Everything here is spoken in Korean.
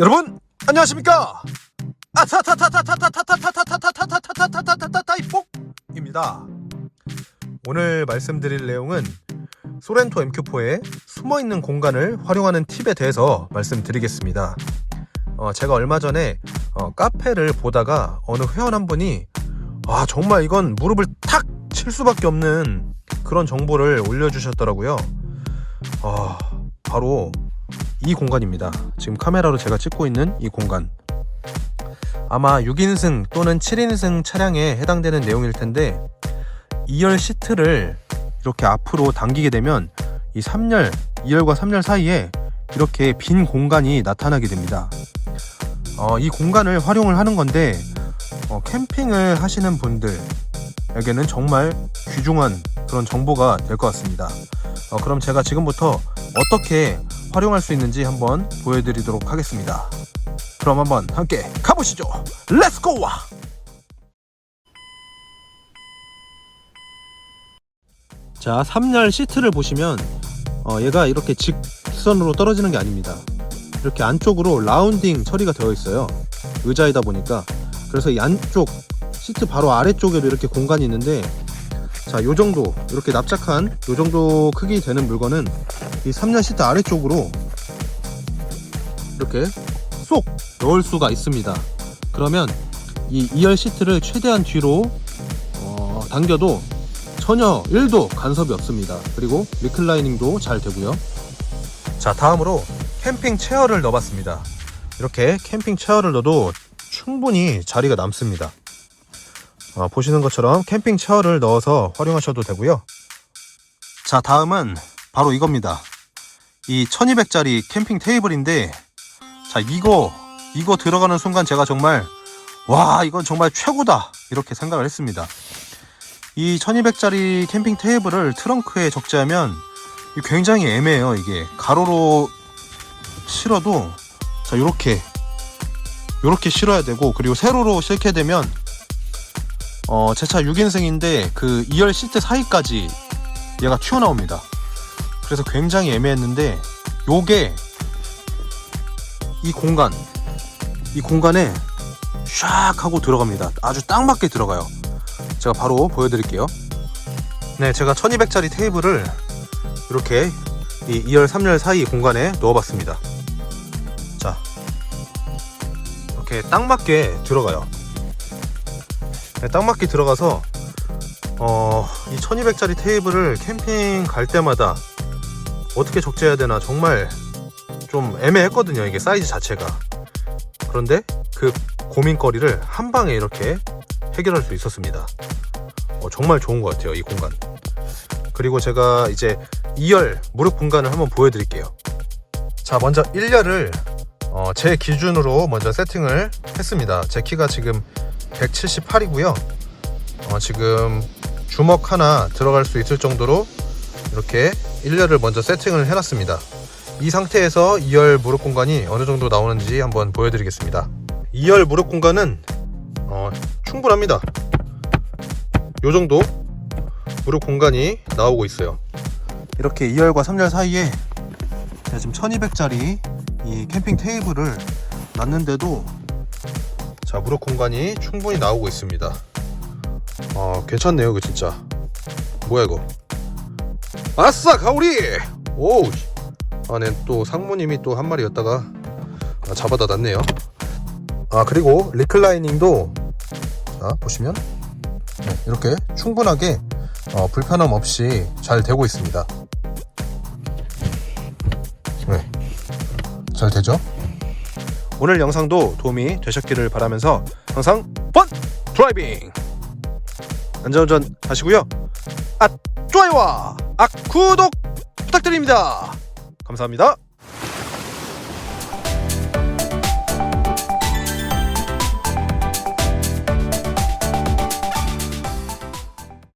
여러분 안녕하십니까 아타타타타타타타타타타타타타타타타타타타입니다 오늘 말씀드릴 내용은 소렌토 MQ4의 숨어있는 공간을 활용하는 팁에 대해서 말씀드리겠습니다 어, 제가 얼마 전에 어, 카페를 보다가 어느 회원 한 분이 아 정말 이건 무릎을 탁칠 수밖에 없는 그런 정보를 올려주셨더라고요 아 바로 이 공간입니다. 지금 카메라로 제가 찍고 있는 이 공간. 아마 6인승 또는 7인승 차량에 해당되는 내용일 텐데 2열 시트를 이렇게 앞으로 당기게 되면 이 3열, 2열과 3열 사이에 이렇게 빈 공간이 나타나게 됩니다. 어, 이 공간을 활용을 하는 건데 어, 캠핑을 하시는 분들에게는 정말 귀중한 그런 정보가 될 것 같습니다. 어, 그럼 제가 지금부터 어떻게 활용할 수 있는지 한번 보여드리도록 하겠습니다. 그럼 한번 함께 가보시죠. 렛츠고! 자, 3열 시트를 보시면 어, 얘가 이렇게 직선으로 떨어지는 게 아닙니다. 이렇게 안쪽으로 라운딩 처리가 되어 있어요. 의자이다 보니까 그래서 이 안쪽 시트 바로 아래쪽에도 이렇게 공간이 있는데 자, 요 정도 이렇게 납작한 요 정도 크기 되는 물건은 이 3년 시트 아래쪽으로 이렇게 쏙 넣을 수가 있습니다. 그러면 이 2열 시트를 최대한 뒤로 어, 당겨도 전혀 1도 간섭이 없습니다. 그리고 리클라이닝도 잘 되고요. 자, 다음으로 캠핑 체어를 넣어봤습니다. 이렇게 캠핑 체어를 넣어도 충분히 자리가 남습니다. 어, 보시는 것처럼 캠핑 체어를 넣어서 활용하셔도 되고요. 자, 다음은 바로 이겁니다. 이 1200짜리 캠핑 테이블인데, 자, 이거, 이거 들어가는 순간 제가 정말, 와, 이건 정말 최고다! 이렇게 생각을 했습니다. 이 1200짜리 캠핑 테이블을 트렁크에 적재하면 이 굉장히 애매해요, 이게. 가로로 실어도, 자, 요렇게, 요렇게 실어야 되고, 그리고 세로로 실게 되면, 어, 제 차 6인승인데 그 2열 시트 사이까지 얘가 튀어나옵니다. 그래서 굉장히 애매했는데 요게 이 공간 이 공간에 샥 하고 들어갑니다. 아주 딱 맞게 들어가요. 제가 바로 보여드릴게요. 네, 제가 1200짜리 테이블을 이렇게 이 2열, 3열 사이 공간에 넣어봤습니다. 자, 이렇게 딱 맞게 들어가요. 네, 딱 맞게 들어가서 어, 이 1200짜리 테이블을 캠핑 갈 때마다 어떻게 적재해야 되나 정말 좀 애매했거든요 이게 사이즈 자체가. 그런데 그 고민거리를 한 방에 이렇게 해결할 수 있었습니다. 어, 정말 좋은 것 같아요 이 공간. 그리고 제가 이제 2열 무릎 공간을 한번 보여드릴게요. 자 먼저 1열을 어, 제 기준으로 먼저 세팅을 했습니다. 제 키가 지금 178이고요. 어, 지금 주먹 하나 들어갈 수 있을 정도로 이렇게 1열을 먼저 세팅을 해놨습니다. 이 상태에서 2열 무릎 공간이 어느 정도 나오는지 한번 보여드리겠습니다. 2열 무릎 공간은 어, 충분합니다. 요 정도 무릎 공간이 나오고 있어요. 이렇게 2열과 3열 사이에 제가 지금 1200짜리 이 캠핑 테이블을 놨는데도 자 무릎 공간이 충분히 나오고 있습니다 아 괜찮네요 이거 진짜 뭐야 이거 아싸 가오리! 오우 아네 또 상무님이 또 한 마리 였다가 아, 잡아다 놨네요. 아 그리고 리클라이닝도 자 보시면 네, 이렇게 충분하게 어, 불편함 없이 잘 되고 있습니다. 네, 잘 되죠? 오늘 영상도 도움이 되셨기를 바라면서 항상 번 드라이빙 안전운전 하시고요. 아 좋아요와! 아 구독 부탁드립니다. 감사합니다